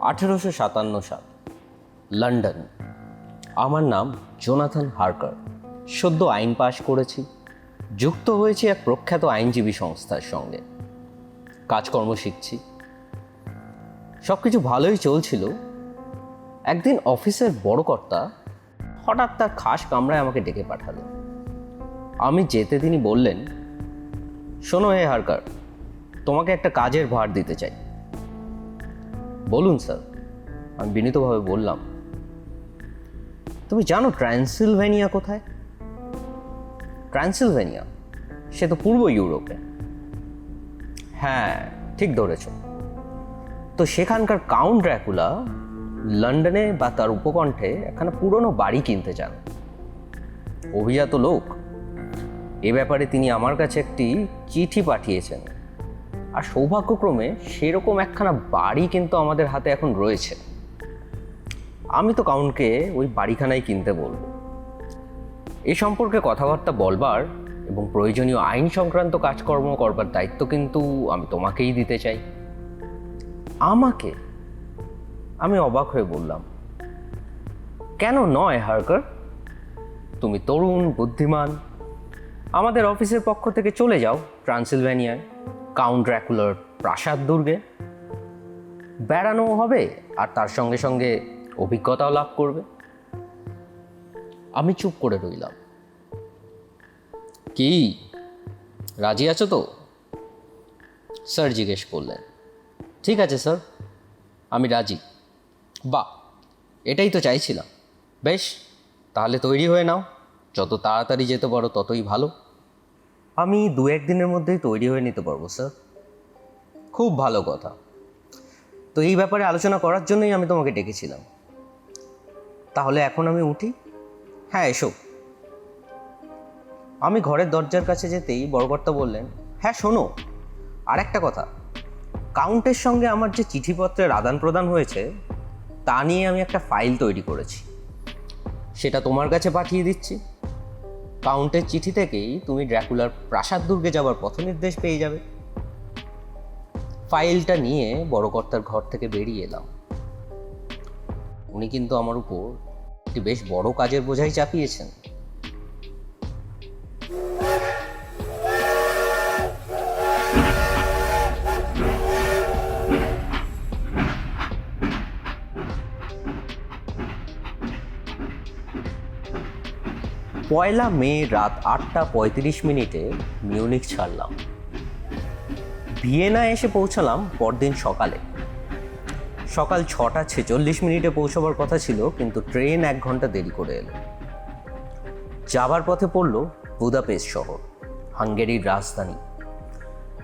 আঠেরোশো সাতান্ন সাল, লন্ডন। আমার নাম জোনাথন হার্কার। সদ্য আইন পাশ করেছি। যুক্ত হয়েছি এক প্রখ্যাত আইনজীবী সংস্থার সঙ্গে। কাজকর্ম শিখছি। সব কিছু ভালোই চলছিল। একদিন অফিসের বড় কর্তা হঠাৎ তার খাস কামরায় আমাকে ডেকে পাঠালো। আমি যেতে তিনি বললেন, শোনো হে হারকার, তোমাকে একটা কাজের ভার দিতে চাই। বলুন স্যার, আমি বিনীতভাবে বললাম। তুমি জানো ট্রান্সিলভেনিয়া কোথায়? ট্রান্সিলভেনিয়া, সে তো পূর্ব ইউরোপে। হ্যাঁ ঠিক ধরেছ। তো সেখানকার কাউন্ট ড্র্যাকুলা লন্ডনে বা তার উপকণ্ঠে একখানা পুরনো বাড়ি কিনতে চান অভিজাত লোক। এ ব্যাপারে তিনি আমার কাছে একটি চিঠি পাঠিয়েছেন। আর সৌভাগ্যক্রমে সেরকম একখানা বাড়ি কিন্তু আমাদের হাতে এখন রয়েছে। আমি তো কাউন্টকে ওই বাড়িখানাই কিনতে বলব। এ সম্পর্কে কথাবার্তা বলবার এবং প্রয়োজনীয় আইন সংক্রান্ত কাজকর্ম করবার দায়িত্ব কিন্তু আমি তোমাকেই দিতে চাই। আমাকে? আমি অবাক হয়ে বললাম, কেন নয়, হার্কার? তুমি তরুণ, বুদ্ধিমান, আমাদের অফিসের পক্ষ থেকে চলে যাও ট্রান্সিলভ্যানিয়ায়। কাউন্ট ড্র্যাকুলার প্রাসাদ দুর্গে। বেড়ানোও হবে আর তার সঙ্গে সঙ্গে অভিজ্ঞতাও লাভ করবে। আমি চুপ করে রইলাম। কি? রাজি আছো তো? স্যার জিজ্ঞেস করলেন। ঠিক আছে, স্যার। আমি রাজি। বাহ, এটাই তো চাইছিলাম। বেশ, তাহলে তৈরি হয়ে নাও। যত তাড়াতাড়ি যেতে পারো, ততই ভালো। আমি দু একদিনের মধ্যেই তৈরি হয়ে নিতে পারব স্যার খুব ভালো কথা। তো এই ব্যাপারে আলোচনা করার জন্যই আমি তোমাকে ডেকেছিলাম। তাহলে এখন আমি উঠি? হ্যাঁ এসো। আমি ঘরের দরজার কাছে যেতেই বড়কর্তা বললেন হ্যাঁ শোনো আর একটা কথা। কাউন্টের সঙ্গে আমার যে চিঠিপত্রের আদান প্রদান হয়েছে, তা নিয়ে আমি একটা ফাইল তৈরি করেছি। সেটা তোমার কাছে পাঠিয়ে দিচ্ছি। কাউন্টের চিঠি থেকেই তুমি ড্র্যাকুলার প্রাসাদ দুর্গে যাওয়ার পথ নির্দেশ পেয়ে যাবে। ফাইলটা নিয়ে বড়কর্তার ঘর থেকে বেরিয়ে এলাম। উনি কিন্তু আমার উপর একটি বেশ বড় কাজের বোঝাই চাপিয়েছেন। পয়লা মে রাত আটটা পঁয়ত্রিশ মিনিটে মিউনিক ছাড়লাম। ভিয়েনা এসে পৌঁছালাম পরদিন সকালে। সকাল ছটা ছেচল্লিশ মিনিটে পৌঁছবার কথা ছিল, কিন্তু ট্রেন এক ঘণ্টা দেরি করে এলো। যাবার পথে পড়ল বুদাপেস্ট শহর, হাঙ্গেরির রাজধানী।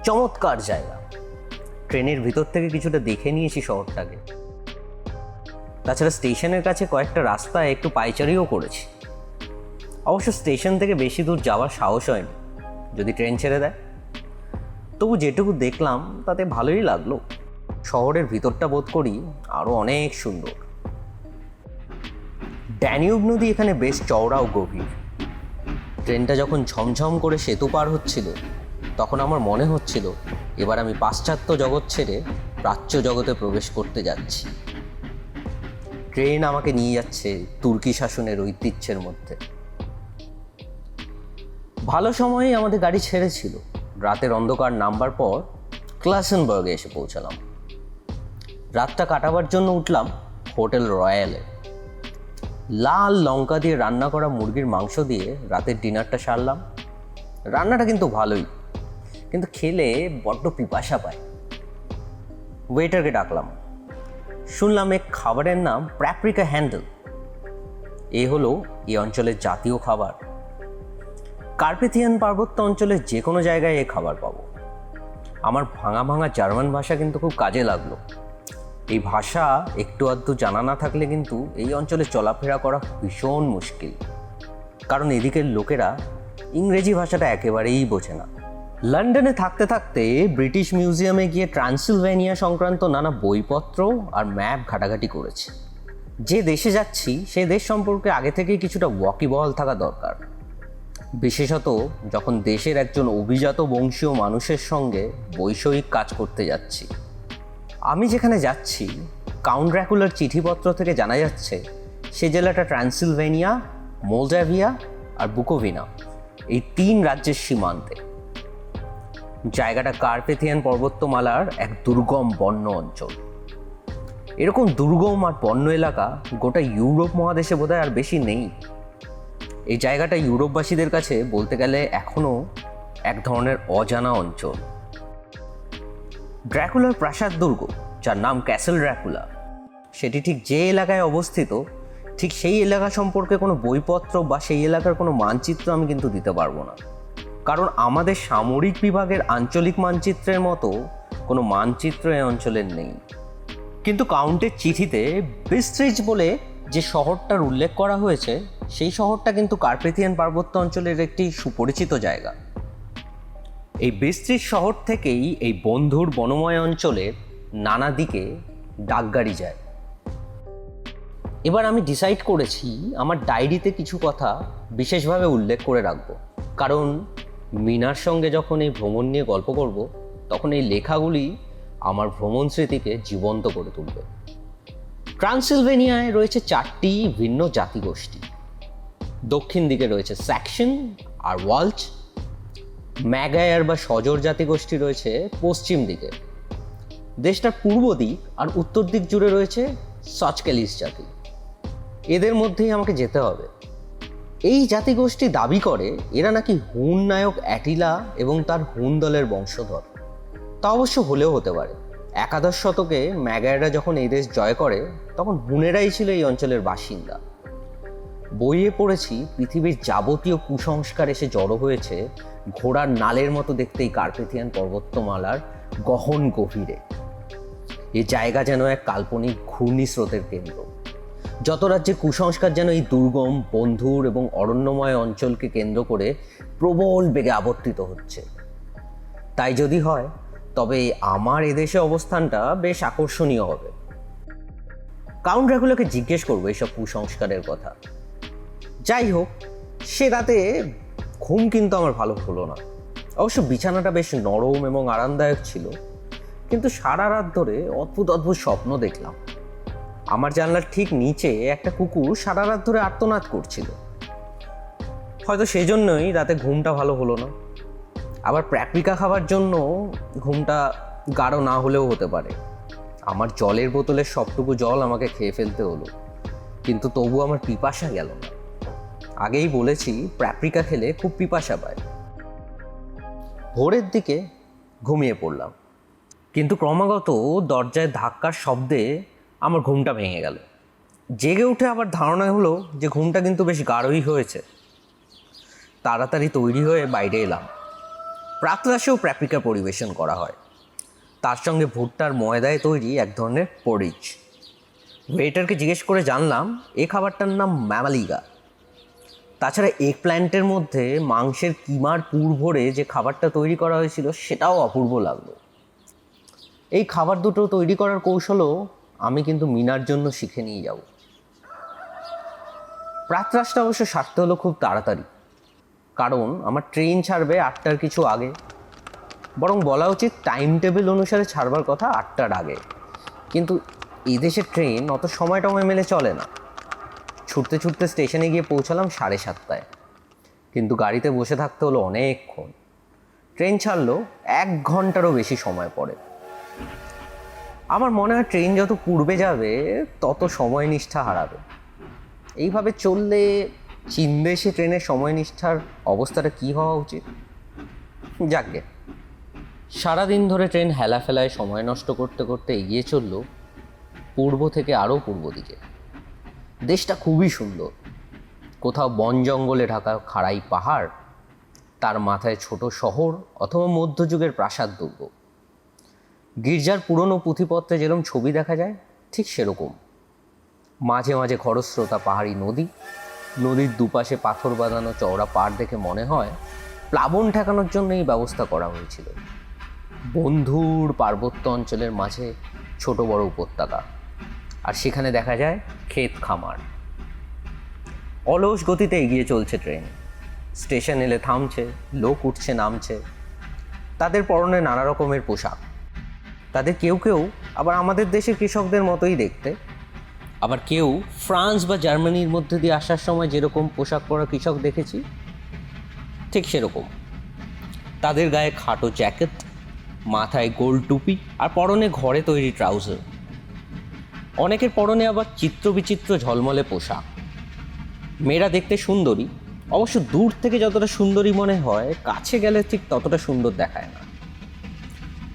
চমৎকার জায়গা। ট্রেনের ভিতর থেকে কিছুটা দেখে নিয়েছি শহরটাকে। তাছাড়া স্টেশনের কাছে কয়েকটা রাস্তায় একটু পাইচারিও করেছি। অবশ্য স্টেশন থেকে বেশি দূর যাওয়ার সাহস হয়নি। যদি ট্রেন ছেড়ে দেয়। তবু যেটুকু দেখলাম, তাতে ভালোই লাগল। শহরের ভিতরটা বোধ করি আরও অনেক সুন্দর। ড্যানিউব নদী এখানে বেশ চওড়া ও গভীর। ট্রেনটা যখন ঝমঝম করে সেতু পার হচ্ছিল, তখন আমার মনে হচ্ছিল, এবার আমি পাশ্চাত্য জগৎ ছেড়ে প্রাচ্য জগতে প্রবেশ করতে যাচ্ছি। ট্রেন আমাকে নিয়ে যাচ্ছে তুর্কি শাসনের ঐতিহ্যের মধ্যে। ভালো সময়েই আমাদের গাড়ি ছেড়েছিল। রাতের অন্ধকার নামবার পর ক্লাসেনবার্গে এসে পৌঁছালাম। রাতটা কাটাবার জন্য উঠলাম হোটেল রয়্যালে। লাল লঙ্কা দিয়ে রান্না করা মুরগির মাংস দিয়ে রাতের ডিনারটা সারলাম। রান্নাটা কিন্তু ভালোই, কিন্তু খেলে বড্ড পিপাসা পায়। ওয়েটারকে ডাকলাম। শুনলাম এক খাবারের নাম প্র্যাপ্রিকা হ্যান্ডেল এ হলো এই অঞ্চলের জাতীয় খাবার। কার্পেথিয়ান পার্বত্য অঞ্চলের যে কোনো জায়গায় এ খাবার পাবো। আমার ভাঙা ভাঙা জার্মান ভাষা কিন্তু খুব কাজে লাগল। এই ভাষা একটু আধটু জানা না থাকলে কিন্তু এই অঞ্চলে চলাফেরা করা ভীষণ মুশকিল। কারণ এদিকের লোকেরা ইংরেজি ভাষাটা একেবারেই বোঝে না। লন্ডনে থাকতে থাকতে ব্রিটিশ মিউজিয়ামে গিয়ে ট্রান্সিলভেনিয়া সংক্রান্ত নানা বইপত্র আর ম্যাপ ঘাটাঘাটি করেছে। যে দেশে যাচ্ছি সেই দেশ সম্পর্কে আগে থেকেই কিছুটা ওয়াকিবহল থাকা দরকার। বিশেষত যখন দেশের একজন অভিজাত বংশীয় মানুষের সঙ্গে বৈষয়িক কাজ করতে যাচ্ছি। আমি যেখানে যাচ্ছি কাউন্ট ড্র্যাকুলার চিঠিপত্র থেকে জানা যাচ্ছে, সে জেলাটা ট্রান্সিলভেনিয়া, মোলডাভিয়া আর বুকোভিনা, এই তিন রাজ্যের সীমান্তে। জায়গাটা কার্পেথিয়ান পর্বতমালার এক দুর্গম বন্য অঞ্চল। এরকম দুর্গম আর বন্য এলাকা গোটা ইউরোপ মহাদেশে বোধহয় আর বেশি নেই। এই জায়গাটা ইউরোপবাসীদের কাছে বলতে গেলে এখনও এক ধরনের অজানা অঞ্চল। ড্র্যাকুলার প্রাসাদ দুর্গ, যার নাম ক্যাসেল ড্র্যাকুলা, সেটি ঠিক যে এলাকায় অবস্থিত, ঠিক সেই এলাকা সম্পর্কে কোনো বইপত্র বা সেই এলাকার কোনো মানচিত্র আমি কিন্তু দিতে পারব না। কারণ আমাদের সামরিক বিভাগের আঞ্চলিক মানচিত্রের মতো কোনো মানচিত্র এই অঞ্চলের নেই। কিন্তু কাউন্টের চিঠিতে বিস্ট্রিজ বলে যে শহরটার উল্লেখ করা হয়েছে, সেই শহরটা কিন্তু কার্পেথিয়ান পার্বত্য অঞ্চলের একটি সুপরিচিত জায়গা। এই বিস্তৃত শহর থেকেই এই বন্ধুর বনময় অঞ্চলের নানা দিকে ডাকগাড়ি যায়। এবার আমি ডিসাইড করেছি আমার ডায়েরিতে কিছু কথা বিশেষভাবে উল্লেখ করে রাখব। কারণ মিনার সঙ্গে যখন এই ভ্রমণ নিয়ে গল্প করব, তখন এই লেখাগুলি আমার ভ্রমণ স্মৃতিকে জীবন্ত করে তুলবে। ট্রান্সিলভেনিয়ায় রয়েছে চারটি ভিন্ন জাতিগোষ্ঠী। দক্ষিণ দিকে রয়েছে স্যাকশন আর ওয়ালচ। ম্যাগায়ার বা সজর জাতিগোষ্ঠী রয়েছে পশ্চিম দিকে। দেশটার পূর্ব দিক আর উত্তর দিক জুড়ে রয়েছে সচক্যালিস জাতি। এদের মধ্যেই আমাকে যেতে হবে। এই জাতিগোষ্ঠী দাবি করে, এরা নাকি হুন নায়ক অ্যাটিলা এবং তার হুন দলের বংশধর। তা অবশ্য হলেও হতে পারে। একাদশ শতকে ম্যাগায়াররা যখন এই দেশ জয় করে, তখন বুনেরাই ছিল এই অঞ্চলের বাসিন্দা। বইয়ে পড়েছি, পৃথিবীর যাবতীয় কুসংস্কার এসে জড়ো হয়েছে, ঘোড়ার নালের মতো দেখতে এই কার্পেথিয়ান পর্বতমালার গহন গভীরে। এ জায়গা যেন এক কাল্পনিক ঘূর্ণি স্রোতের কেন্দ্র। যত রাজ্যে কুসংস্কার যেন এই দুর্গম, বন্ধুর এবং অরণ্যময় অঞ্চলকে কেন্দ্র করে প্রবল বেগে আবর্তিত হচ্ছে। তাই যদি হয় তবে আমার এদেশে অবস্থানটা বেশ আকর্ষণীয় হবে। কাউন্ট ড্রাকুলাকে জিজ্ঞেস করব এইসব কুসংস্কারের কথা। যাই হোক, সে রাতে ঘুম কিন্তু আমার ভালো হলো না। অবশ্য বিছানাটা বেশ নরম এবং আরামদায়ক ছিল, কিন্তু সারা রাত ধরে অদ্ভুত অদ্ভুত স্বপ্ন দেখলাম। আমার জানলার ঠিক নিচে একটা কুকুর সারা রাত ধরে আর্তনাদ করছিল। হয়তো সেজন্যই রাতে ঘুমটা ভালো হলো না। আবার প্র্যাকটিকা খাওয়ার জন্য ঘুমটা গাঢ় না হলেও হতে পারে। আমার জলের বোতলের সবটুকু জল আমাকে খেয়ে ফেলতে হলো। কিন্তু তবু আমার পিপাসা গেল না। আগেই বলেছি প্র্যাপ্রিকা খেলে খুব পিপাসা পায়। ভোরের দিকে ঘুমিয়ে পড়লাম। কিন্তু ক্রমাগত দরজায় ধাক্কার শব্দে আমার ঘুমটা ভেঙে গেল। জেগে উঠে আবার ধারণা হলো যে ঘুমটা কিন্তু বেশ গাঢ়ই হয়েছে। তাড়াতাড়ি তৈরি হয়ে বাইরে এলাম। প্রাতরাশেও প্র্যাপিকা পরিবেশন করা হয়। তার সঙ্গে ভুট্টার ময়দায় তৈরি এক ধরনের পরিচ। ওয়েটারকে জিজ্ঞেস করে জানলাম এই খাবারটার নাম ম্যামালিগা। তাছাড়া এগ প্ল্যান্টের মধ্যে মাংসের কিমার পুর ভরে যে খাবারটা তৈরি করা হয়েছিল, সেটাও অপূর্ব লাগল। এই খাবার দুটো তৈরি করার কৌশলও আমি কিন্তু মিনার জন্য শিখে নিয়ে যাব। প্রাতরাশটা অবশ্য সারতে হলো খুব তাড়াতাড়ি। কারণ আমার ট্রেন ছাড়বে আটটার কিছু আগে। বরং বলা উচিত টাইম টেবিল অনুসারে ছাড়বার কথা আটটার আগে। কিন্তু এদেশের ট্রেন অত সময় টময় মেলে চলে না। ছুটতে ছুটতে স্টেশনে গিয়ে পৌঁছালাম সাড়ে সাতটায়। কিন্তু গাড়িতে বসে থাকতে হলো অনেকক্ষণ। ট্রেন ছাড়লো এক ঘন্টারও বেশি সময় পড়ে আমার মনে হয় ট্রেন যত পূর্বে যাবে, তত সময় নিষ্ঠা হারাবে। এইভাবে চললে চীন ট্রেনের সময় নিষ্ঠার অবস্থাটা কী হওয়া উচিত? যাকগে। সারাদিন ধরে ট্রেন হেলাফেলায় সময় নষ্ট করতে করতে এগিয়ে চলল পূর্ব থেকে আরও পূর্ব দিকে। দেশটা খুবই সুন্দর। কোথাও বন জঙ্গলে ঢাকা খাড়াই পাহাড়, তার মাথায় ছোট শহর অথবা মধ্যযুগের প্রাসাদ দুর্গ। গির্জার পুরনো পুঁথিপত্রে যেরকম ছবি দেখা যায়, ঠিক সেরকম। মাঝে মাঝে খরস্রোতা পাহাড়ি নদী নদীর দুপাশে পাথর বাঁধানো চওড়া পাড় দেখে মনে হয় প্লাবন ঠেকানোর জন্য এই ব্যবস্থা করা হয়েছিল। বন্ধুর পার্বত্য অঞ্চলের মাঝে ছোট বড় উপত্যকা। আর সেখানে দেখা যায় ক্ষেত খামার। অলস গতিতে এগিয়ে চলছে ট্রেন। স্টেশন এলে থামছে, লোক উঠছে, নামছে। তাদের পরনে নানা রকমের পোশাক। তাদের কেউ কেউ আবার আমাদের দেশের কৃষকদের মতোই দেখতে। আবার কেউ ফ্রান্স বা জার্মানির মধ্যে দিয়ে আসার সময় যেরকম পোশাক পরা কৃষক দেখেছি, ঠিক সেরকম। তাদের গায়ে খাটো জ্যাকেট, মাথায় গোল টুপি আর পরনে ঘরে তৈরি ট্রাউজার। অনেকের পরনে আবার চিত্র বিচিত্র ঝলমলে পোশাক। মেয়েরা দেখতে সুন্দরী, অবশ্য দূর থেকে যতটা সুন্দরী মনে হয়, কাছে গেলে ঠিক ততটা সুন্দর দেখায় না।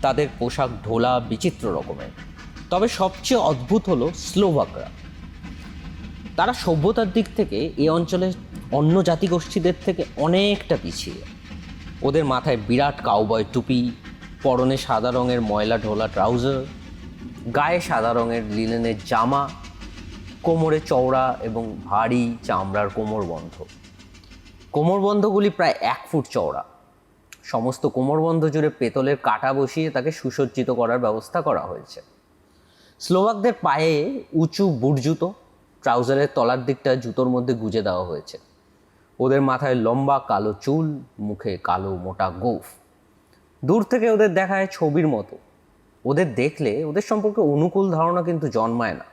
তাদের পোশাক ঢোলা বিচিত্র রকমের। তবে সবচেয়ে অদ্ভুত হলো স্লোভাকরা। তারা সভ্যতার দিক থেকে এই অঞ্চলের অন্য জাতিগোষ্ঠীদের থেকে অনেকটা পিছিয়ে। ওদের মাথায় বিরাট কাউবয় টুপি, পরনে সাদা রঙের ময়লা ঢোলা ট্রাউজার গায়ে সাদা রঙের লিনেনের জামা, কোমরে চওড়া এবং ভারী চামড়ার কোমরবন্ধ কোমরবন্ধগুলি প্রায় এক ফুট চওড়া। সমস্ত কোমরবন্ধ জুড়ে পেতলের কাটা বসিয়ে তাকে সুসজ্জিত করার ব্যবস্থা করা হয়েছে। স্লোভাকদের পায়ে উঁচু বুট জুতো, ট্রাউজারের তলার দিকটা জুতোর মধ্যে গুজে দেওয়া হয়েছে। ওদের মাথায় লম্বা কালো চুল, মুখে কালো মোটা গোফ। দূর থেকে ওদের দেখায় ছবির মতো। ওদের দেখলে ওদের সম্পর্কে অনুকূল ধারণা কিন্তু জন্মায় না।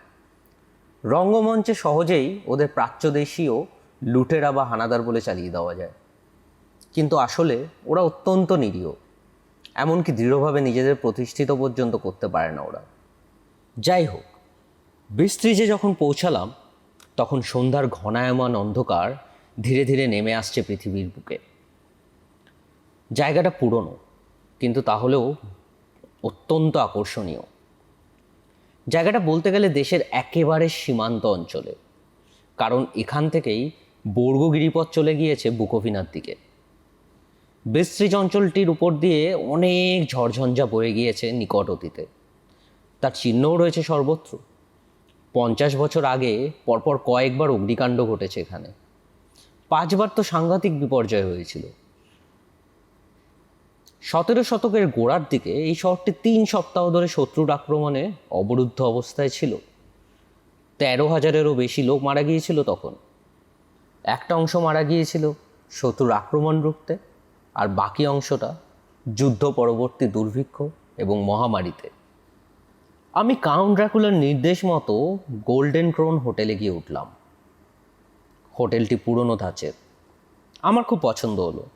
রঙ্গমঞ্চে সহজেই ওদের প্রাচ্যদেশীয় লুটেরা বা হানাদার বলে চালিয়ে দেওয়া যায়। কিন্তু আসলে ওরা অত্যন্ত নিরীহ। এমনকি দৃঢ়ভাবে নিজেদের প্রতিষ্ঠিত পর্যন্ত করতে পারে না ওরা। যাই হোক বিস্ত্রিজে যখন পৌঁছালাম, তখন সন্ধ্যার ঘনায়মান অন্ধকার ধীরে ধীরে নেমে আসছে পৃথিবীর বুকে। জায়গাটা পুরনো, কিন্তু তাহলেও অত্যন্ত আকর্ষণীয়। জায়গাটা বলতে গেলে দেশের একেবারে সীমান্ত অঞ্চলে, কারণ এখান থেকেই বর্গগিরিপথ চলে গিয়েছে বুকোভিনার দিকে। বিস্তৃত অঞ্চলটির উপর দিয়ে অনেক ঝড়ঝঞ্ঝা বয়ে গিয়েছে নিকট অতীতে। তার চিহ্নও রয়েছে সর্বত্র। পঞ্চাশ বছর আগে পরপর কয়েকবার অগ্নিকাণ্ড ঘটেছে এখানে। পাঁচবার তো সাংঘাতিক বিপর্যয় হয়েছিল। সতেরো শতকের গোড়ার দিকে এই শহরটি তিন সপ্তাহ ধরে শত্রুর আক্রমণে অবরুদ্ধ অবস্থায় ছিল। তেরো হাজারেরও বেশি লোক মারা গিয়েছিল তখন। একটা অংশ মারা গিয়েছিল শত্রুর আক্রমণ রুখতে, আর বাকি অংশটা যুদ্ধ পরবর্তী দুর্ভিক্ষ এবং মহামারীতে। আমি কাউন্ট ড্রাকুলার নির্দেশ মতো গোল্ডেন ক্রোন হোটেলে গিয়ে উঠলাম। হোটেলটি পুরনো ধাঁচের। আমার খুব পছন্দ হলো।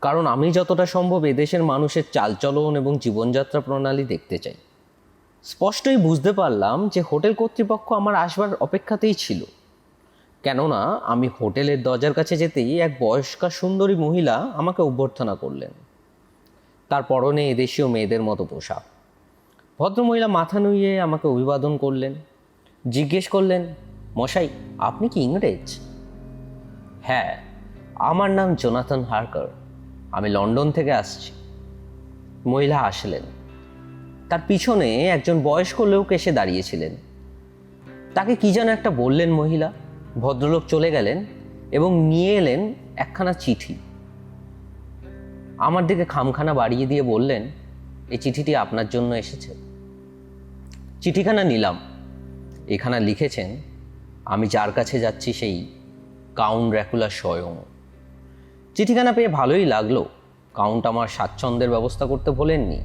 কারণ আমি যতটা সম্ভব এদেশের মানুষের চালচলন এবং জীবনযাত্রা প্রণালী দেখতে চাই। স্পষ্টই বুঝতে পারলাম যে হোটেল কর্তৃপক্ষ আমার আসবার অপেক্ষাতেই ছিল। কেননা আমি হোটেলের দরজার কাছে যেতেই এক বয়স্কা সুন্দরী মহিলা আমাকে অভ্যর্থনা করলেন। তার পরনে এদেশীয় মেয়েদের মতো পোশাক। ভদ্রমহিলা মাথা নুইয়ে আমাকে অভিবাদন করলেন। জিজ্ঞেস করলেন, মশাই, আপনি কি ইংরেজ? হ্যাঁ আমার নাম জোনাথন হার্কার। আমি লন্ডন থেকে আসছি। মহিলা আসলেন তার পিছনে একজন বয়স্ক লোক এসে দাঁড়িয়েছিলেন। তাকে কি যেন একটা বললেন মহিলা। ভদ্রলোক চলে গেলেন এবং নিয়ে এলেন একখানা চিঠি। আমার দিকে খামখানা বাড়িয়ে দিয়ে বললেন, এই চিঠিটি আপনার জন্য এসেছে। চিঠিখানা নিলাম। এখানে লিখেছেন, আমি যার কাছে যাচ্ছি সেই কাউন্ট র্যাকুলা স্বয়ং। চিঠিখানা পেয়ে ভালোই লাগল। কাউন্ট আমার স্বাচ্ছন্দ্যের ব্যবস্থা করতে ভোলেননি।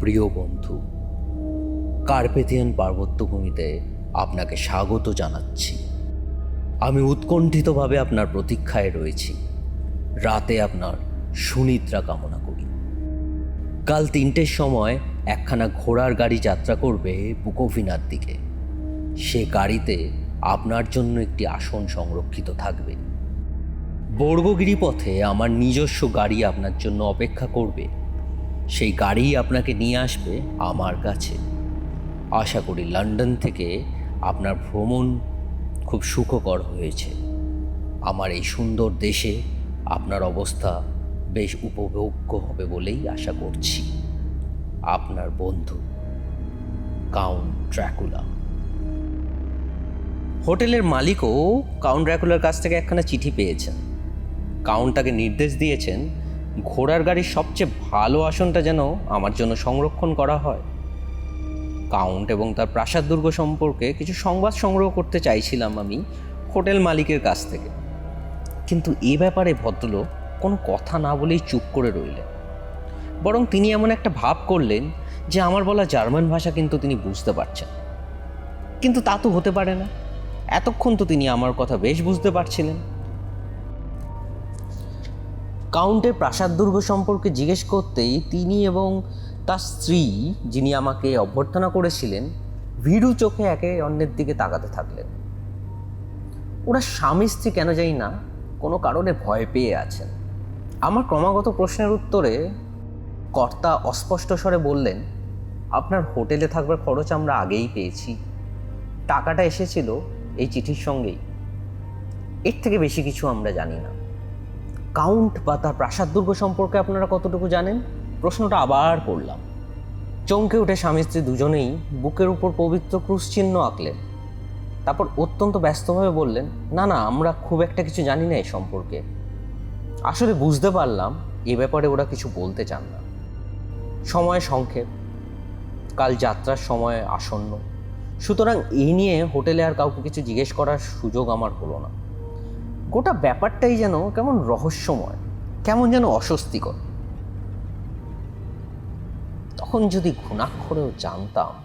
প্রিয় বন্ধু, কার্পেথিয়ান পার্বত্যভূমিতে আপনাকে স্বাগত জানাচ্ছি। আমি উৎকণ্ঠিতভাবে আপনার প্রতীক্ষায় রয়েছি। রাতে আপনার সুনিদ্রা কামনা করি। কাল তিনটের সময় একখানা ঘোড়ার গাড়ি যাত্রা করবে বুকোভিনার দিকে। সে গাড়িতে আপনার জন্য একটি আসন সংরক্ষিত থাকবে। বর্গগিরি পথে আমার নিজস্ব গাড়ি আপনার জন্য অপেক্ষা করবে। সেই গাড়ি আপনাকে নিয়ে আসবে আমার কাছে। আশা করি লন্ডন থেকে আপনার ভ্রমণ খুব সুখকর হয়েছে। আমার এই সুন্দর দেশে আপনার অবস্থা বেশ উপভোগ্য হবে বলেই আশা করছি। আপনার বন্ধু, কাউন্ট ড্র্যাকুলা। হোটেলের মালিকও কাউন্ট ড্র্যাকুলার কাছ থেকে একখানা চিঠি পেয়েছেন। কাউন্ট তাকে নির্দেশ দিয়েছেন, ঘোড়ার গাড়ির সবচেয়ে ভালো আসনটা যেন আমার জন্য সংরক্ষণ করা হয়। কাউন্ট এবং তার প্রাসাদ দুর্গ সম্পর্কে কিছু সংবাদ সংগ্রহ করতে চাইছিলাম আমি হোটেল মালিকের কাছ থেকে। কিন্তু এ ব্যাপারে ভদ্রলোক কোনো কথা না বলেই চুপ করে রইলেন। বরং তিনি এমন একটা ভাব করলেন যে আমার বলা জার্মান ভাষা কিন্তু তিনি বুঝতে পারছেন। কিন্তু তা তো হতে পারে না। এতক্ষণ তো তিনি আমার কথা বেশ বুঝতে পারছিলেন। কাউন্টের প্রাসাদ দুর্গ সম্পর্কে জিজ্ঞেস করতেই তিনি এবং তার স্ত্রী, যিনি আমাকে অভ্যর্থনা করেছিলেন, ভীরু চোখে একে অন্যের দিকে তাকাতে থাকলেন। ওরা স্বামী স্ত্রী কেন জানি না, কোনো কারণে ভয় পেয়ে আছেন। আমার ক্রমাগত প্রশ্নের উত্তরে কর্তা অস্পষ্ট স্বরে বললেন, আপনার হোটেলে থাকবার খরচ আমরা আগেই পেয়েছি। টাকাটা এসেছিল এই চিঠির সঙ্গেই। এর থেকে বেশি কিছু আমরা জানি না। কাউন্ট বা তার প্রাসাদ দুর্গ সম্পর্কে আপনারা কতটুকু জানেন? প্রশ্নটা আবার করলাম। চমকে উঠে স্বামী স্ত্রী দুজনেই বুকের উপর পবিত্র ক্রুশ চিহ্ন আঁকলেন। তারপর অত্যন্ত ব্যস্তভাবে বললেন, না না, আমরা খুব একটা কিছু জানি না এই সম্পর্কে। আসলে বুঝতে পারলাম এ ব্যাপারে ওরা কিছু বলতে চান না। সময় সংক্ষেপ। কাল যাত্রার সময় আসন্ন। সুতরাং এই নিয়ে হোটেলে আর কাউকে কিছু জিজ্ঞেস করার সুযোগ আমার হলো না। গোটা ব্যাপারটাই যেন কেমন রহস্যময়, কেমন যেন অস্বস্তিকর। তখন যদি ঘুণাক্ষরেও জানতাম